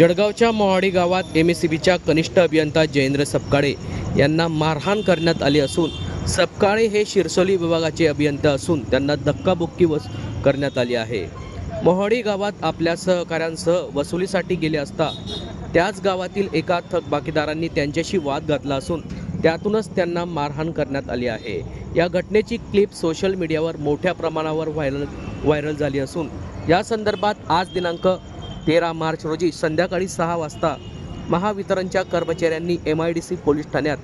जळगावच्या मोहाडी गावात M S C बीच्या कनिष्ठ अभियंता जयेंद्र सपकाळे यांना मारहाण करण्यात आली असून सपकाळे हे शिरसोली विभागाचे अभियंता असून त्यांना धक्काबुक्की वस करण्यात आली आहे. मोहाडी गावात आपल्या सहकाऱ्यांसह वसुलीसाठी गेले असता त्याच गावातील एका थकबाकीदारांनी त्यांच्याशी वाद घातला असून त्यातूनच त्यांना मारहाण करण्यात आली आहे. या घटनेची क्लिप सोशल मीडियावर मोठ्या प्रमाणावर व्हायरल व्हायरल झाली असून या संदर्भात आज दिनांक तेरा मार्च रोजी संध्याकाळी सहा वाजता महावितरणच्या कर्मचाऱ्यांनी M I D C police ठाण्यात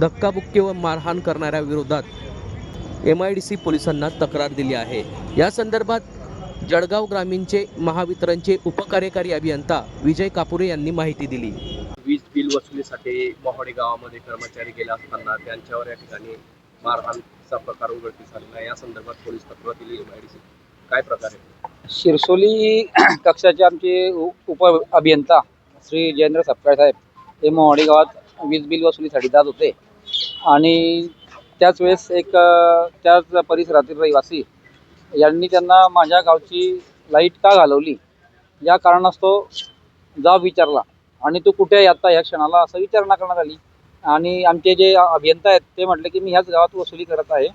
धक्काबुक्की व मारहाण करणाऱ्या विरोधात एम आय डी सी पोलिसांना तक्रार दिली आहे. या संदर्भात जळगाव ग्रामीणचे महावितरणचे उपकार्यकारी अभियंता विजय कापुरे यांनी माहिती दिली. वीज बिल वसुलीसाठी मोहाडी गावामध्ये कर्मचारी गेले असताना त्यांच्यावर या ठिकाणी मारहाणचा प्रकार उघडकीस आलेला या संदर्भात पोलीस तक्रार दिली एम आय डी सी काय प्रकार आहे? शिरसोली कक्षाचे आमचे उप अभियंता श्री जयेंद्र सपकाळ साहेब हे मोहाडी गावात वीज बिल वसुलीसाठी जात होते. आणि त्याच वेळेस एक त्याच परिसरातील रहिवासी यांनी त्यांना माझ्या गावची लाइट का घालवली? या कारणास्तव जाब विचारला. आणि तू कुठे आहे आता ह्या क्षणाला असं विचारणा करण्यात आली. आणि आमचे जे अभियंता आहेत ते म्हटले की मी ह्याच गावात वसुली करत आहे.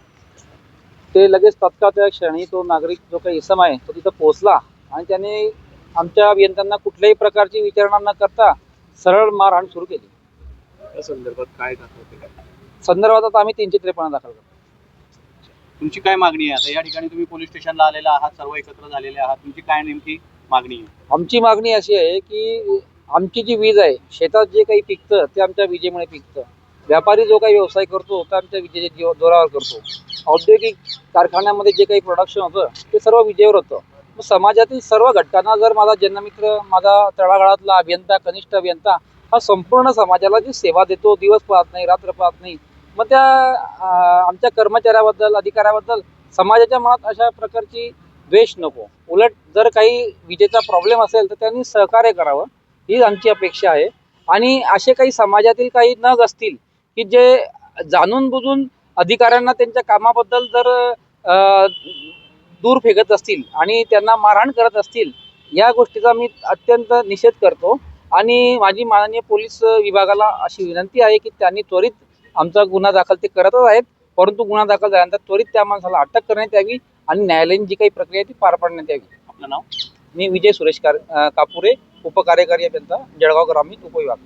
ते लगेच तत्काळ त्या क्षणी तो नागरिक जो काही इसम आहे तो तिथं पोहोचला आणि त्याने आमच्या अभियंत्यांना कुठल्याही प्रकारची विचारणा न करता सरळ मारहाण सुरू केली. या संदर्भात काय दाखवते काय संदर्भात आता आम्ही तीनशे त्रेपन्न दाखल करतो. तुमची काय मागणी आहे? आता या ठिकाणी तुम्ही पोलीस स्टेशनला आलेला आहात सर्व एकत्र झालेले आहात. तुमची काय नेमकी मागणी आहे? आमची मागणी अशी आहे की आमची जी वीज आहे शेतात जे काही पिकतं ते आमच्या विजेमुळे पिकतं. व्यापारी जो काही व्यवसाय करतो तो आमच्या विजेच्या जीव जोरावर करतो. औद्योगिक कारखान्यामध्ये जे काही प्रोडक्शन होतं ते सर्व विजेवर होतं. मग समाजातील सर्व घटकांना जर माझा जन्ममित्र माझा तळागाळातला अभियंता कनिष्ठ अभियंता हा संपूर्ण समाजाला जी सेवा देतो दिवस पाहत नाही रात्र पाहत नाही मग त्या आमच्या कर्मचाऱ्याबद्दल अधिकाऱ्याबद्दल समाजाच्या मनात अशा प्रकारची द्वेष नको. उलट जर काही विजेचा प्रॉब्लेम असेल तर त्यांनी सहकार्य करावं. ही आमची अपेक्षा आहे. आणि असे काही समाजातील काही नग असतील की जे जाणून बुजून अधिकाऱ्यांना त्यांच्या कामाबद्दल जर दूर फेकत असतील आणि त्यांना मारहाण करत असतील या गोष्टीचा मी अत्यंत निषेध करतो. आणि माझी माननीय पोलीस विभागाला अशी विनंती आहे की त्यांनी त्वरित आमचा गुन्हा दाखल ते करतच आहेत परंतु गुन्हा दाखल झाल्यानंतर त्वरित त्या माणसाला अटक करण्यात यावी आणि न्यायालयीन जी काही प्रक्रिया आहे ती पार पाडण्यात यावी. आपलं नाव? मी विजय सुरेश कार कापुरे उपकार्यकारी अभियंता जळगाव ग्रामीण उपविभाग.